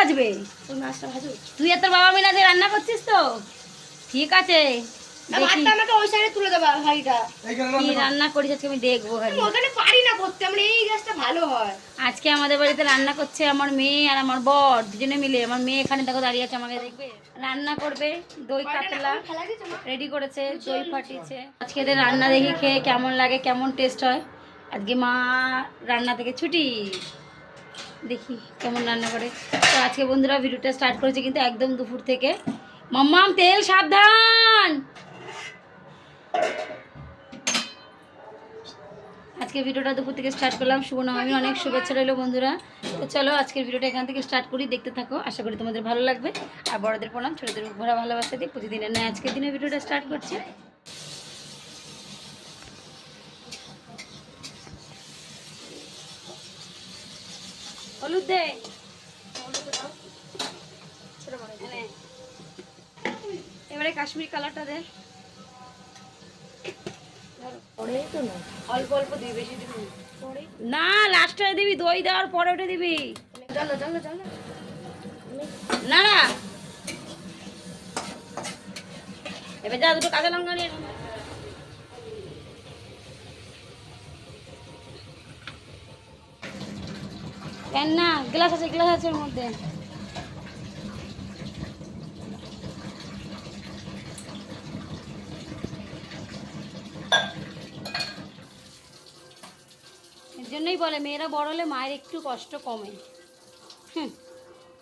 ভাজবে ওই মাছটা ভাজো তুই আর তোর বাবা মিলে আজকে রান্না করছিস তো? ঠিক আছে। ভাতটা আমাকে ওই সাইডে তুলে দেবা হাঁড়িটা কি রান্না করিস আজকে আমি দেখব খালি ওখানে পারি না করতে আমার এই গ্যাসটা ভালো হয়। আজকে আমাদের বাড়িতে রান্না করছে আমার মেয়ে আর আমার বর দুজনে মিলে। আমার মেয়ে এখানে দেখো দাঁড়িয়ে আছে আমাকে দেখবে? রান্না করবে দই কাতলা? রেডি করেছে দই ফাটিয়েছে আজকে এদের রান্না দেখি খেয়ে কেমন লাগে কেমন টেস্ট হয়। আজকে মা রান্না থেকে ছুটি। দেখি কেমন রান্না করে। তো আজকে বন্ধুরা ভিডিওটা স্টার্ট করেছে কিন্তু একদম দুপুর থেকে। মাম্মাম, তেল সাবধান! আজকে ভিডিওটা দুপুর থেকে স্টার্ট করলাম। শুভ নবমী অনেক শুভেচ্ছা রইল বন্ধুরা। তো চলো আজকের ভিডিওটা এখান থেকে স্টার্ট করি। দেখতে থাকো, আশা করি তোমাদের ভালো লাগবে। আর বড়দের প্রণাম, ছোটদের ঘোরা ভালোবাসা দিয়ে প্রতিদিনের নয় আজকের দিনে ভিডিওটা স্টার্ট করছি। হলুদ। দে এবারে কাশ্মীর কালারটা দে। না অল্প অল্প দিবি বেশি দিবি। না। লাস্টে দিবি দই দেওয়ার পরে ওটা দিবি। চলো চলো চলো। না না। এবার যা দুটো কাঁচা লঙ্কা নিয়ে নে। গ্লাস আছে গ্লাস আছে মধ্যে। এর জন্যই বলে, মেয়েরা বড় হলে মায়ের একটু কষ্ট কমে। হুম,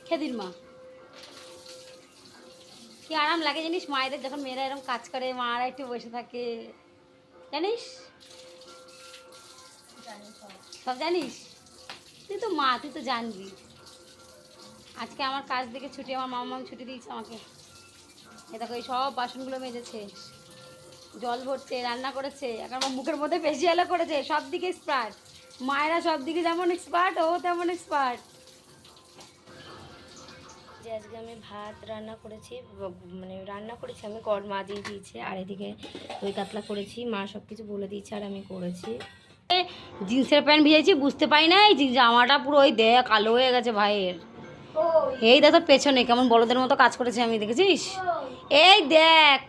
খেদির মা। কি আরাম লাগে জানিস? মায়েদের যখন মেয়েরা এরকম কাজ করে, মারা একটু বসে থাকে। জানিস? সব জানিস? তুই তো মা, তুই তো জানবি। আজকে আমার কাজ থেকে ছুটি, আমার মামা ছুটি দিয়েছে আমাকে। এ দেখো, এই সব বাসনগুলো মেজেছে। জল ভরছে, রান্না করেছে, এখন আমার মুখের মধ্যে ফেসিয়ালও করেছে সব দিকে এক্সপার্ট মায়েরা সব দিকে যেমন এক্সপার্ট ও তেমন এক্সপার্ট যে আজকে আমি ভাত রান্না করেছি মানে রান্না করেছি, আমি কর মা দিয়ে দিয়েছে, আর এদিকে দই কাতলা করেছি, মা সব কিছু বলে দিয়েছে, আর আমি করেছি। জিন্সের প্যান্ট ভিজেছি বুঝতে পারি নাই যে জামাটা পুরো ওই দেখ কালো হয়ে গেছে ভাইয়ের। এই দেখ তোর পেছনে কেমন বড়দের মতো কাজ করেছে আমি দেখেছিস? এই দেখ।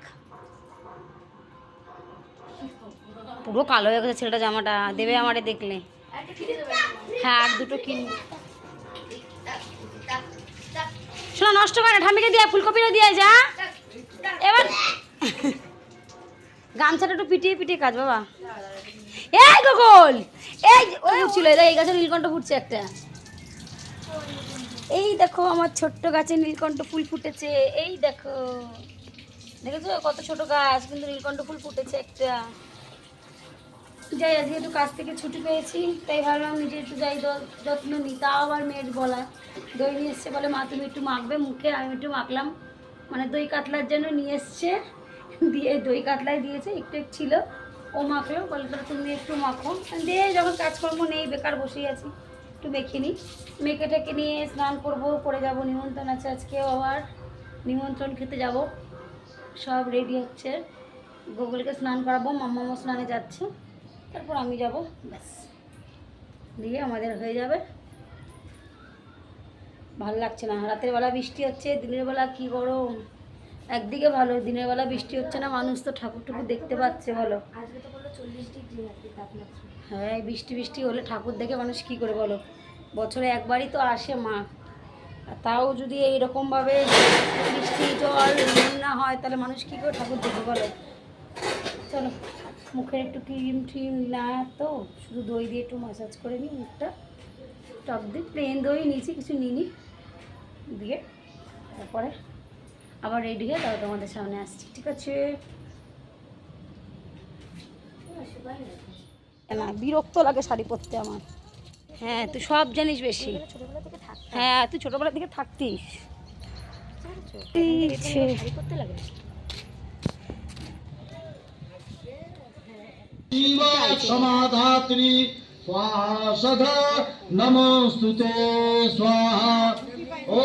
পুরো কালো হয়ে গেছে ছেলেটা জামাটা দেবে আমারে দেখলে। হ্যাঁ আর দুটো কিন শোনা নষ্ট করে না, ঠাম্মিকে দিয়ে ফুলকপিটা দিয়ে যা। এবার গামছাটা একটু পিটিয়ে পিটিয়ে কাজ বাবা। এই গোগল! এই ওই ফুটছিল এই গাছে নীলকণ্ঠ ফুটছে একটা। এই দেখো, আমার ছোট্ট গাছে নীলকণ্ঠ ফুল ফুটেছে। এই দেখো। দেখেছ? কত ছোট গাছ, কিন্তু নীলকণ্ঠ ফুল ফুটেছে একটা। যাই, আজকে একটু কাজ থেকে ছুটি পেয়েছি, তাই ভাবলাম নিজে একটু যাই যত্ন নিই। তাও আবার মেয়ের বলা দই নিয়ে এসছে বলে, মা, তুমি একটু মাখবে মুখে, আমি একটু মাখলাম। মানে দই কাতলার জন্য নিয়ে এসছে। দিয়ে দই কাতলায় দিয়েছে একটু ছিল। ও মাখলো বলে তাহলে তুমি একটু মাখো। দিয়ে যখন কাজকর্ম নেই, বেকার বসেই আছি, একটু মেখে নিই। মেখে টেকে নিয়ে স্নান করব, করে যাব, নিমন্ত্রণ আছে আজকেও আবার নিমন্ত্রণ খেতে যাব। সব রেডি হচ্ছে। গুগলকে স্নান করাবো, মাম্মামও স্নানে যাচ্ছে। তারপর আমি যাব, ব্যাস। দিয়ে আমাদের হয়ে যাবে। ভালো লাগছে না। রাতের বেলা বৃষ্টি হচ্ছে, দিনের বেলা কি গরম। একদিকে ভালো দিনের বেলা বৃষ্টি হচ্ছে না মানুষ তো ঠাকুর ঠাকুর দেখতে পাচ্ছে বলো হ্যাঁ বৃষ্টি বৃষ্টি হলে ঠাকুর দেখে মানুষ কি করে বলো? বছরে একবারই তো আসে মা। আর তাও যদি এইরকমভাবে বৃষ্টি জল না হয় তাহলে মানুষ কী করে ঠাকুর দেখে বলো? চলো মুখের একটু ক্রিম ট্রিম না তো শুধু দই দিয়ে একটু মাসাজ করে নিই মুখটা টক দিয়ে প্লেন দই নিয়েছি কিছু নিইনি দিয়ে তারপরে আবার রেডি হয়ে তারপর তোমাদের সামনে আসছি ঠিক আছে না বিরক্ত লাগে শাড়ি পরতে আমার হ্যাঁ তুই সব জানিস বেশি ছোটবেলা থেকে থাক হ্যাঁ তুই ছোটবেলা থেকে থাকতিস ইচ্ছে। শাড়ি করতে লাগে समाधात्री स्वाहा सदा नमस्तुते स्वाहा ॐ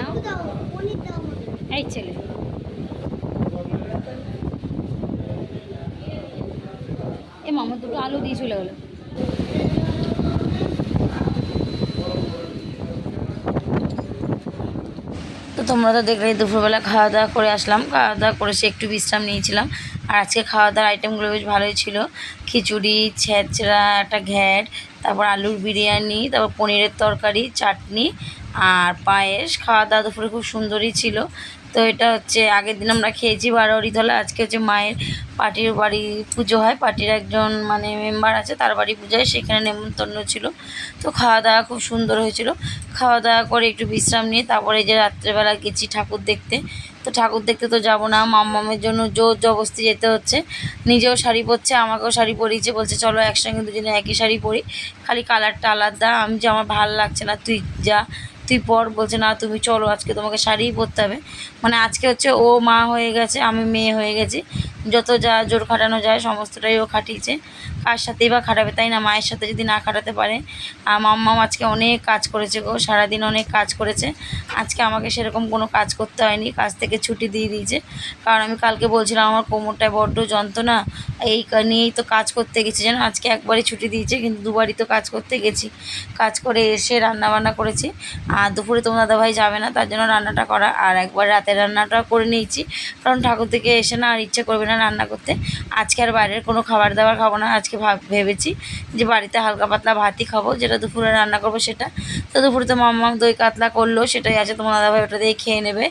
নাও এই ছেলে। এ মামা, দুটো আলু দিয়ে চলে গেলো। তো তোমরা তো দেখলেই দুপুরবেলা খাওয়া দাওয়া করে আসলাম। খাওয়া দাওয়া করে সে একটু বিশ্রাম নিয়েছিলাম। আর আজকে খাওয়া দাওয়ার আইটেমগুলো বেশ ভালোই ছিল। খিচুড়ি, ছেঁচড়া, একটা ঘ্যাট, তারপর আলুর বিরিয়ানি, তারপর পনিরের তরকারি, চাটনি আর পায়েস খাওয়া দাওয়া দুপুরে খুব সুন্দরই ছিল। তো এটা হচ্ছে আগের দিন আমরা খেয়েছি বারোয়ারিতলা। আজকে হচ্ছে মায়ের পার্টির বাড়ি পুজো হয়। পার্টির একজন মানে মেম্বার আছে, তার বাড়ি পূজায় সেখানে নেমন্তন্ন ছিল। তো খাওয়া দাওয়া খুব সুন্দর হয়েছিল। খাওয়া দাওয়া করে একটু বিশ্রাম নিয়ে তারপরে যে রাত্রেবেলা গেছি ঠাকুর দেখতে। তো ঠাকুর দেখতে তো যাব না। মাম্মামের জন্য জোর জবস্তি যেতে হচ্ছে। নিজেও শাড়ি পরছে, আমাকেও শাড়ি পরিয়েছে। বলছে, চলো একসঙ্গে দুজনে একই শাড়ি পরি। খালি কালারটা আলাদা। আমি যে আমার ভালো লাগছে না, তুই যা। তুই পর বলছে, না, তুমি চলো, আজকে তোমাকে শাড়িই পরতে হবে। মানে আজকে হচ্ছে ও মা হয়ে গেছে, আমি মেয়ে হয়ে গেছি। যত যা জোর খাটানো যায়, সমস্তটাই ও খাটিয়েছে। কার সাথেই বা খাটাবে তাই না? মায়ের সাথে যদি না খাটাতে পারে মাম্মাম আজকে অনেক কাজ করেছে গো, সারাদিন অনেক কাজ করেছে। আজকে আমাকে সেরকম কোনো কাজ করতে হয়নি, কাজ থেকে ছুটি দিয়ে দিয়েছে। কারণ আমি কালকে বলছিলাম, আমার কোমরটায় বড্ড যন্ত্রণা, এই নিয়েই তো কাজ করতে গেছি যেন, আজকে একবারই ছুটি দিয়েছে, কিন্তু দুবারই তো কাজ করতে গেছি। কাজ করে এসে রান্না বান্না করেছি। আর দুপুরে তোমার দাদাভাই যাবে না, তার জন্য রান্নাটা করা, আর একবার রাতের রান্নাটা করে নিয়েছি। কারণ ঠাকুর থেকে এসে না আর ইচ্ছে করবে না রান্না করতে। আজকে আর বাইরের কোনো খাবার দাবার খাব না, আজকে ভেবেছি যে বাড়িতে হালকা পাতলা ভাতই খাব, যেটা দুপুরে রান্না করব সেটা। তো দুপুরে তো মাম্মা দই কাতলা করল, সেটাই আছে, তোমার দাদাভাই ওটা দিয়ে খেয়ে নেবে।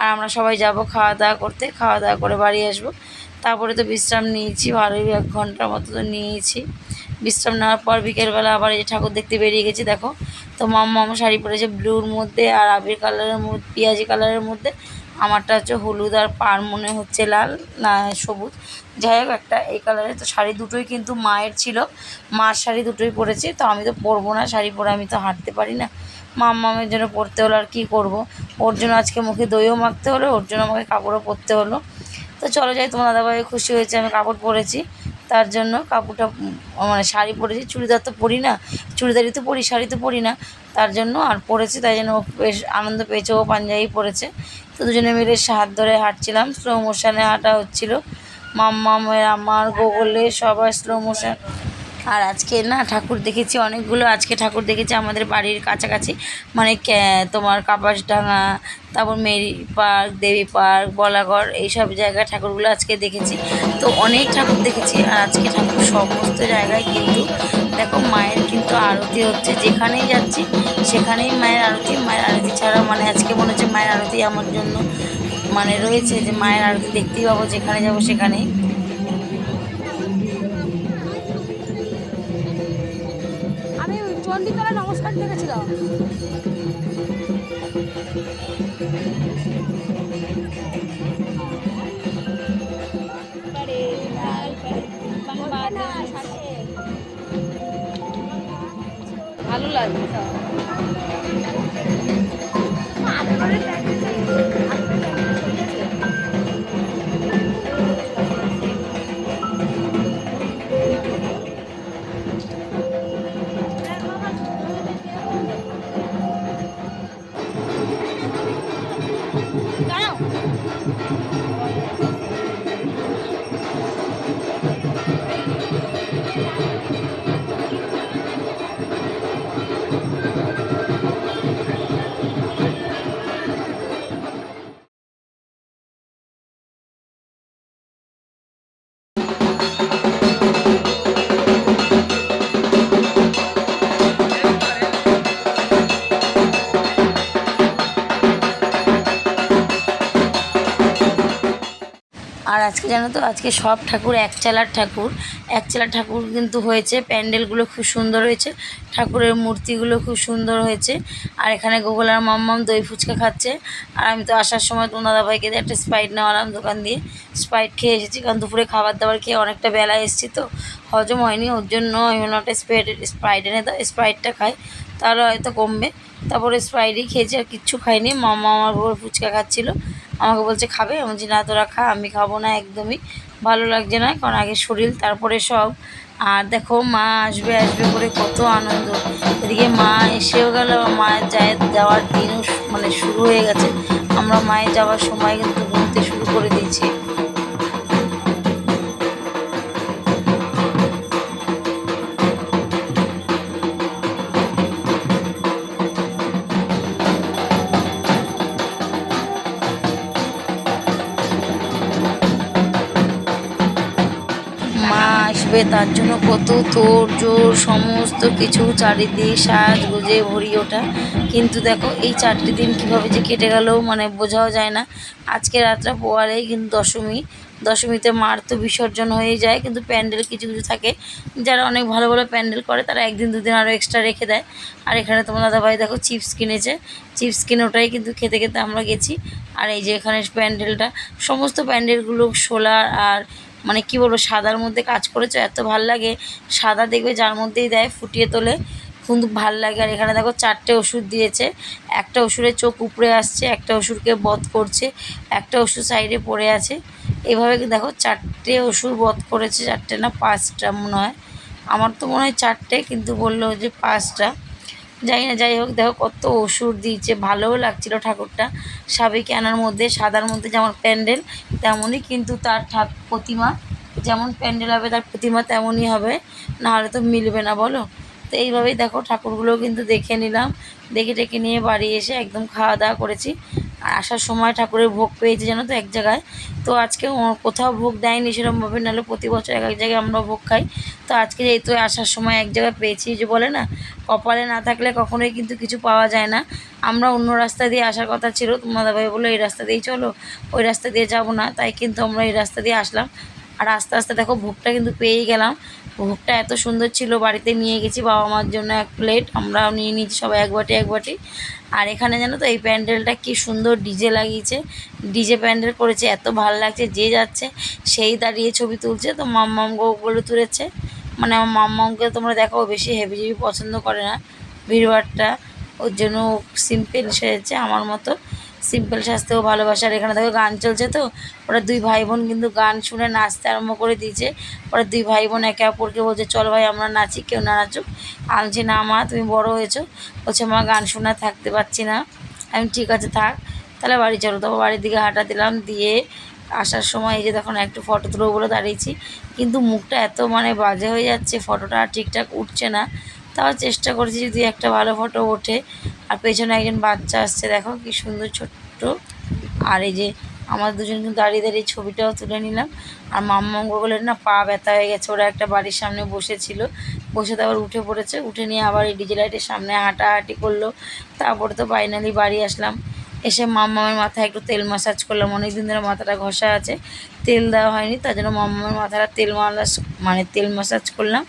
আর আমরা সবাই যাব খাওয়া দাওয়া করতে, খাওয়া দাওয়া করে বাড়ি আসব। তারপরে তো বিশ্রাম নিয়েছি ভালোই এক ঘণ্টার মতো তো নিয়েছি। বিশ্রাম নেওয়ার পর বিকেলবেলা আবার এই ঠাকুর দেখতে বেরিয়ে গেছি, দেখো। তো মাম্মা আমার শাড়ি পরেছে ব্লুর মধ্যে আর আবির কালারের মধ্যে, পেঁয়াজি কালারের মধ্যে। আমারটা হচ্ছে হলুদ আর পার মনে হচ্ছে লাল, না সবুজ। যাই হোক, একটা এই কালারের তো শাড়ি দুটোই কিন্তু মায়ের ছিল। মার শাড়ি দুটোই পরেছি, তো আমি তো পরবো না, শাড়ি পরে আমি তো হাঁটতে পারি না। মাম্মামের জন্য পরতে হলো আর কী করব? ওর জন্য আজকে মুখে দইও মাখতে হলো, ওর জন্য আমাকে কাপড়ও পরতে হলো। তো চলো যাই, তোমার দাদাভাই খুশি হয়েছে, আমি কাপড় পরেছি। তার জন্য কাপড়টা মানে শাড়ি পরেছি, চুড়িদার তো পরি না, চুড়িদারই তো পরি, শাড়ি তো পরি না, তার জন্য আর পরেছি, তাই জন্য ও বেশ আনন্দ পেয়েছে, ও পাঞ্জাবি পরেছে। তো দুজনে মিলে হাত ধরে হাঁটছিলাম স্লো মোশনে হাঁটা হচ্ছিল। মাম্মা আমার, গোগলে সবার স্লো মোশন আর আজকে না ঠাকুর দেখেছি, অনেকগুলো আজকে ঠাকুর দেখেছি আমাদের বাড়ির কাছাকাছি। মানে তোমার কাপাসডাঙ্গা, তারপর Mary park, Debi park, Balagarh, এইসব জায়গায় ঠাকুরগুলো আজকে দেখেছি। তো অনেক ঠাকুর দেখেছি আর আজকে ঠাকুর সমস্ত জায়গায় কিন্তু দেখো মায়ের কিন্তু আরতি হচ্ছে। যেখানেই যাচ্ছি, সেখানেই মায়ের আরতি। মায়ের আরতি ছাড়া মানে আজকে মনে হচ্ছে মায়ের আরতি আমার জন্য মানে রয়েছে যে মায়ের আরতি দেখতেই পাবো, যেখানে যাব সেখানেই। চণ্ডীতলা নমস্কার দেখেছিলাম ভালো লাগবে জানো তো, আজকে সব ঠাকুর এক চালার ঠাকুর। এক চালার ঠাকুর কিন্তু হয়েছে, প্যান্ডেলগুলো খুব সুন্দর হয়েছে, ঠাকুরের মূর্তিগুলো খুব সুন্দর হয়েছে। আর এখানে গোগলার মাম্মাম দই ফুচকা খাচ্ছে। আর আমি তো আসার সময় তোমার দাদাভাইকে একটা স্প্রাইট নেওয়ালাম দোকান দিয়ে। স্প্রাইট খেয়ে এসেছি, কারণ দুপুরে খাবার দাবার খেয়ে অনেকটা বেলা এসেছি তো। হজম হয়নি, ওর জন্য আমি একটা স্প্রাইট স্প্রাইট এনে দাও, স্প্রাইটটা খাই তাহলে হয়তো কমবে। তারপরে স্প্রাইটই খেয়েছি, আর কিচ্ছু খাইনি। মামা আমার বউর ফুচকা খাচ্ছিল। আমাকে বলছে, খাবে? আমি বলছি, না তোরা খা, আমি খাব না একদমই। ভালো লাগছে না, কারণ আগে শরীর, তারপরে সব। আর দেখো, মা আসবে আসবে করে কত আনন্দ। এদিকে মা এসেও গেল, মায়ের যায় যাওয়ার দিনও মানে শুরু হয়ে গেছে। আমরা মায়ের যাওয়ার সময় কিন্তু ঘুরতে শুরু করে দিয়েছি। মা তার জন্য কত তোর, জোর, সমস্ত কিছু চারিদিক সাজ গুজে ভরি ওঠা। কিন্তু দেখো, এই চারটে দিন কীভাবে যে কেটে গেল মানে বোঝাও যায় না। আজকে রাতটা পোয়ালেই কিন্তু দশমী। দশমীতে মার তো বিসর্জন হয়ে যায়, কিন্তু প্যান্ডেল কিছু কিছু থাকে। যারা অনেক ভালো ভালো প্যান্ডেল করে, তারা একদিন, দুদিন আরও এক্সট্রা রেখে দেয়। আর এখানে তোমার দাদাভাই দেখো চিপস কিনেছে। চিপস কিনে ওটাই কিন্তু খেতে খেতে আমরা গেছি। আর এই যে এখানে প্যান্ডেলটা, সমস্ত প্যান্ডেলগুলো সোলার আর মানে কি বলব, সাদার মধ্যে কাজ করেছে, এত ভালো লাগে। সাদা দেখবে যার মধ্যেই দেয়, ফুটিয়ে তোলে। কিন্তু ভালো লাগে। আর এখানে দেখো চারটে ওষুধ দিয়েছে। একটা ওষুধের চোখ উপড়ে আসছে, একটা ওষুধকে বধ করছে, একটা ওষুধ সাইডে পড়ে আছে। এভাবে দেখো চারটে ওষুধ বধ করেছে, চারটে না পাঁচটা মনে হয়। আমার তো মনে হয় চারটে, কিন্তু বলল যে পাঁচটা। যাই না, যাই হোক, দেখো কত ওষুধ দিয়েছে, ভালোও লাগছিল ঠাকুরটা। সাবেক আনার মধ্যে, সাদার মধ্যে যেমন প্যান্ডেল, তেমনই কিন্তু তার ঠাক, প্রতিমা, যেমন প্যান্ডেল হবে, তার প্রতিমা তেমনই হবে। নাহলে তো মিলবে না, বলো? তো এইভাবেই দেখো ঠাকুরগুলো কিন্তু দেখে নিলাম। দেখে টেকে নিয়ে বাড়ি এসে একদম খাওয়া দাওয়া করেছি। আসার সময় ঠাকুরের ভোগ পেয়েছি, জানো তো, এক জায়গায়। তো আজকে কোথাও ভোগ দেয়নি সেরকমভাবে, নাহলে প্রতি বছর এক এক জায়গায় আমরা ভোগ খাই। তো আজকে যেহেতু আসার সময় এক জায়গায় পেয়েছি, যে বলে না, কপালে না থাকলে কখনোই কিন্তু কিছু পাওয়া যায় না। আমরা অন্য রাস্তা দিয়ে আসার কথা ছিল তোমার দাদাভাই বলল, এই রাস্তা দিয়েই চলো, ওই রাস্তা দিয়ে যাব না। তাই কিন্তু আমরা এই রাস্তা দিয়ে আসলাম। আর আস্তে আস্তে দেখো, ভোগটা কিন্তু পেয়েই গেলাম। ভোগটা এত সুন্দর ছিল, বাড়িতে নিয়ে গেছি বাবা মার জন্য এক প্লেট আমরাও নিয়ে নিয়েছি সবাই এক বাটি এক বাটি। আর এখানে জানো তো, এই প্যান্ডেলটা কি সুন্দর ডিজে লাগিয়েছে। ডিজে প্যান্ডেল করেছে, এত ভালো লাগছে, যে যাচ্ছে, সেই দাঁড়িয়ে ছবি তুলছে, তো মাম্মাম বলে তুলেছে। মানে আমার মাম্মামকে তোমরা দেখো বেশি হেভি হেভি পছন্দ করে না, ভিড়ভাড়টা। ওর জন্য সিম্পল সেজেছে, আমার মতো। সিম্পল ভালোবাসে আর এখানে দেখো গান চলছে তো। ওরা দুই ভাই বোন কিন্তু গান শুনে নাচতে আরম্ভ করে দিয়েছে। ওরা দুই ভাই বোন একে অপরকে বলছে, চল ভাই, আমরা নাচি, কেউ না নাচুক। আমি না মা, তুমি বড় হয়েছো। বলছে, মা, গান শোনা থাকতে পারছি না। আমি ঠিক আছে, থাক, তাহলে বাড়ি চলো। তবে বাড়ির দিকে হাঁটা দিলাম, দিয়ে আসার সময় এই যে তখন একটু ফটো তুলবো বলে দাঁড়িয়েছি। কিন্তু মুখটা এত মানে বাজে হয়ে যাচ্ছে, ফটোটা ঠিকঠাক উঠছে না। তাও চেষ্টা করছি যদি একটা ভালো ফটো ওঠে। আর পেছনে একজন বাচ্চা আসছে, দেখো কি সুন্দর ছোট্ট। আর এই যে আমার দুজন কিন্তু দাঁড়িয়ে দাঁড়িয়ে ছবিটাও তুলে নিলাম। আর মাম্মাম বলেন না, পা ব্যথা হয়ে গেছে। ওরা একটা বাড়ির সামনে বসেছিল। বসে তারপর উঠে পড়েছে। উঠে নিয়ে আবার এই ডিজে লাইটের সামনে হাঁটাহাঁটি করল। তারপরে তো ফাইনালি বাড়ি আসলাম। এসে মাম্মামের মাথায় একটু তেল মাসাজ করলাম। অনেক দিন ধরে মাথাটা ঘষা আছে। তেল দেওয়া হয়নি, তার জন্য মাম্মামের মাথাটা তেল মালাস মানে তেল মাসাজ করলাম।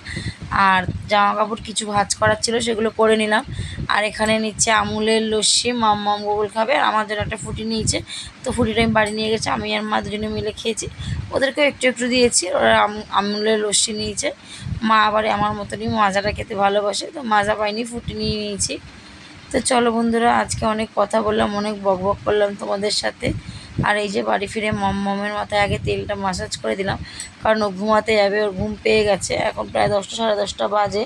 আর জামা কাপড় কিছু ভাঁজ করার ছিল, সেগুলো করে নিলাম। আর এখানে নিচ্ছে আমুলের লস্যি মাম্মাম গোগল খাবে, আর জন্য একটা ফুটি নিয়েছে। তো ফুটিটা আমি বাড়ি নিয়ে গেছি, আমি আর মা দুজনে মিলে খেয়েছি। ওদেরকেও একটু একটু দিয়েছি, ওরা আম- আমুলের লস্যি নিয়েছে। মা আবার আমার মতনই মাজাটা খেতে ভালোবাসে, তো মাজা পাইনি, ফুটি নিয়ে নিয়েছি। তো চলো বন্ধুরা, আজকে অনেক কথা বললাম, অনেক বক বক করলাম তোমাদের সাথে। আর এই যে বাড়ি ফিরে মম, মমের মাথায় আগে তেলটা মাসাজ করে দিলাম। কারণ ও ঘুমাতে যাবে, ওর ঘুম পেয়ে গেছে। এখন প্রায় দশটা, সাড়ে দশটা বাজে।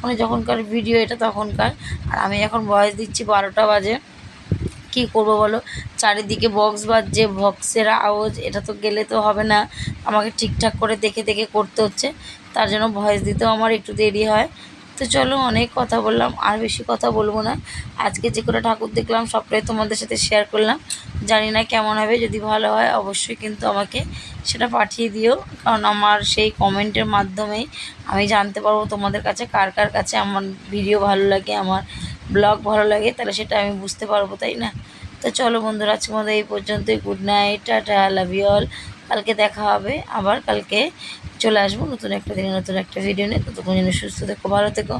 মানে যখনকার ভিডিও এটা তখনকার। আর আমি এখন বয়স দিচ্ছি বারোটা বাজে। কি করব বলো? চারিদিকে বক্স বাজছে বক্সের আওয়াজ, এটা তো গেলে তো হবে না। আমাকে ঠিকঠাক করে দেখে দেখে করতে হচ্ছে। তার জন্য ভয়েস দিতেও আমার একটু দেরি হয়। তো চলো অনেক কথা বললাম, আর বেশি কথা বলব না। আজকে যে কোনো ঠাকুর দেখলাম, সবটাই তোমাদের সাথে শেয়ার করলাম। জানি না কেমন হবে, যদি ভালো হয় অবশ্যই কিন্তু আমাকে সেটা পাঠিয়ে দিও। কারণ আমার সেই কমেন্টের মাধ্যমেই আমি জানতে পারব তোমাদের কাছে কার কার কাছে আমার ভিডিও ভালো লাগে, আমার ব্লগ ভালো লাগে, তাহলে সেটা আমি বুঝতে পারব, তাই না? তো চলো বন্ধুরা আজকে মধ্যে এই পর্যন্তই। Good night tata love you all কালকে দেখা হবে আবার, কালকে চলে আসব। নতুন একটা দিনে নতুন একটা ভিডিও নিয়ে। ততক্ষণ যেন সুস্থ থেকো, ভালো থেকো।